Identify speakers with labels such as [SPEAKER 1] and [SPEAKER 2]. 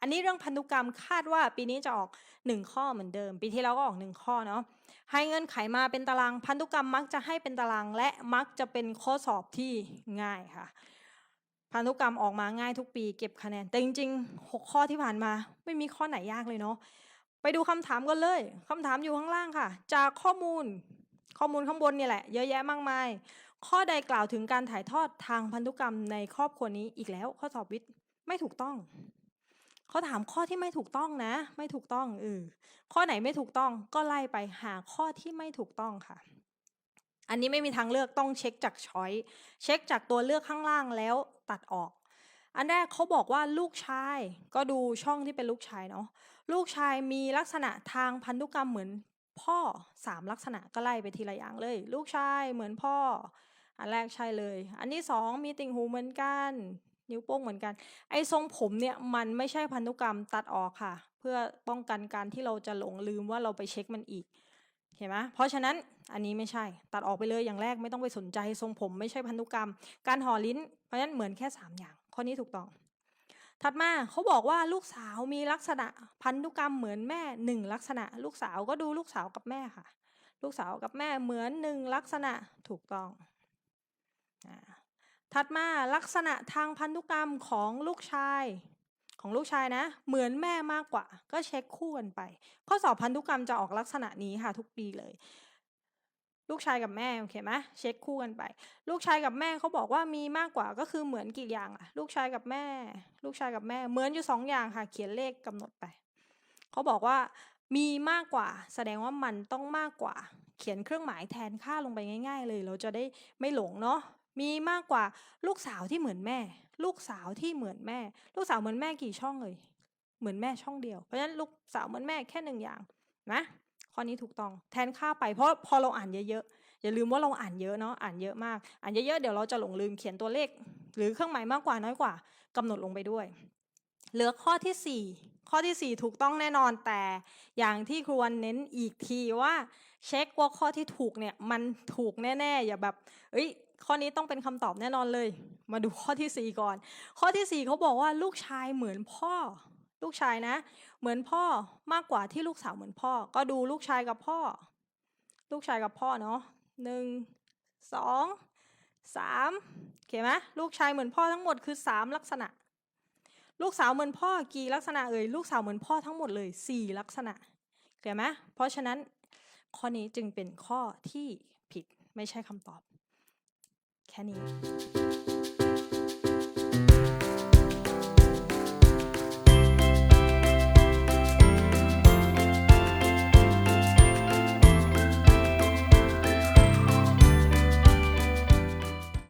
[SPEAKER 1] อันนี้เรื่องพันธุกรรมคาดว่าปีนี้จะออก 1 ข้อเหมือนเดิม ปีที่แล้วก็ออก 1 ข้อเนาะให้เงื่อนไขมาเป็นตาราง พันธุกรรมมักจะให้เป็นตาราง และมักจะเป็นข้อสอบที่ง่ายค่ะ พันธุกรรมออกมาง่ายทุกปีเก็บคะแนน แต่จริงๆ 6 ข้อที่ผ่านมา ไม่มีข้อไหนยากเลยเนาะไปดูคำถามกันเลยคำถามอยู่ข้างล่างค่ะ จากข้อมูล ข้อมูลข้างบนเนี่ยแหละ เยอะแยะมากมาย ข้อใดกล่าวถึงการถ่ายทอดทางพันธุกรรมในครอบครัวนี้อีกแล้ว ข้อสอบวิทย์ไม่ถูกต้องเขาถามข้อที่ไม่ถูกต้องนะ ไม่ถูกต้องเออข้อไหนไม่ถูกต้องก็ไล่ไปหาข้อที่ไม่ถูกต้องค่ะ อันนี้ไม่มีทางเลือกต้องเช็คจากช้อยเช็คจากตัวเลือกข้างล่างแล้วตัดออก อันแรกเขาบอกว่าลูกชายก็ดูช่องที่เป็นลูกชายเนาะลูกชายมีลักษณะทางพันธุกรรมเหมือน พ่อสามลักษณะก็ไล่ไปทีละอย่างเลย ลูกชายเหมือนพ่อ อันแรกใช่เลย อันที่สองมีติ่งหูเหมือนกัน นิ้วโป้งเหมือนกัน ไอ้ทรงผมเนี่ยมันไม่ใช่พันธุกรรมตัดออกค่ะ เพื่อป้องกันการที่เราจะหลงลืมว่าเราไปเช็คมันอีกเห็นไหมเพราะฉะนั้นอันนี้ไม่ใช่ ตัดออกไปเลยอย่างแรกไม่ต้องไปสนใจ ทรงผมไม่ใช่พันธุกรรม การห่อลิ้น เพราะฉะนั้นเหมือนแค่ 3 อย่าง ข้อนี้ถูกต้อง ถัดมาเขาบอกว่าลูกสาวมีลักษณะพันธุกรรมเหมือนแม่หนึ่งลักษณะ ลูกสาวก็ดูลูกสาวกับแม่ค่ะ ลูกสาวกับแม่เหมือนหนึ่งลักษณะถูกต้องถัดมาลักษณะทางพันธุกรรมของลูกชายของลูกชายนะ เหมือนแม่มากกว่า ก็เช็คคู่กันไป ข้อสอบพันธุกรรมจะออกลักษณะนี้ค่ะทุกปีเลย ลูกชายกับแม่โอเคไหมเช็คคู่กันไป ลูกชายกับแม่เขาบอกว่ามีมากกว่าก็คือเหมือนกี่อย่างอะลูกชายกับแม่ ลูกชายกับแม่เหมือนอยู่สองอย่างค่ะ เขียนเลขกำหนดไปเขาบอกว่ามีมากกว่า แสดงว่ามันต้องมากกว่า เขียนเครื่องหมายแทนค่าลงไปง่าย ๆ เลย เราจะได้ไม่หลงเนาะมีมากกว่าลูกสาวที่เหมือนแม่ ลูกสาวที่เหมือนแม่ ลูกสาวเหมือนแม่กี่ช่องเลยเหมือนแม่ช่องเดียวเพราะฉะนั้นลูกสาวเหมือนแม่แค่หนึ่งอย่างนะ ข้อนี้ถูกต้องแทนค่าไปเพราะพอเราอ่านเยอะๆอย่าลืมว่าเราอ่านเยอะเนาะอ่านเยอะมาก อ่านเยอะๆเดี๋ยวเราจะหลงลืมเขียนตัวเลข หรือเครื่องหมายมากกว่าน้อยกว่ากำหนดลงไปด้วย เหลือข้อที่ 4 ข้อที่ 4 ถูกต้องแน่นอนแต่อย่างที่ครวนเน้นอีกทีว่าเช็คว่าข้อที่ถูกเนี่ยมันถูกแน่ๆอย่าแบบเอ้ยข้อนี้ต้องเป็นคำตอบแน่นอนเลย มาดูข้อที่ 4 ก่อน ข้อที่ 4เขาบอกว่าลูกชายเหมือนพ่อ ลูกชายนะ เหมือนพ่อมากกว่าที่ลูกสาวเหมือนพ่อ ก็ดูลูกชายกับพ่อ ลูกชายกับพ่อเนาะหนึ่งสองสามโอเคไหมลูกชายเหมือนพ่อทั้งหมดคือสามลักษณะ ลูกสาวเหมือนพ่อกี่ลักษณะเอ่ยลูกสาวเหมือนพ่อทั้งหมดเลยสี่ลักษณะโอเคไหมเพราะฉะนั้นข้อนี้จึงเป็นข้อที่ผิดไม่ใช่คำตอบ แค่นี้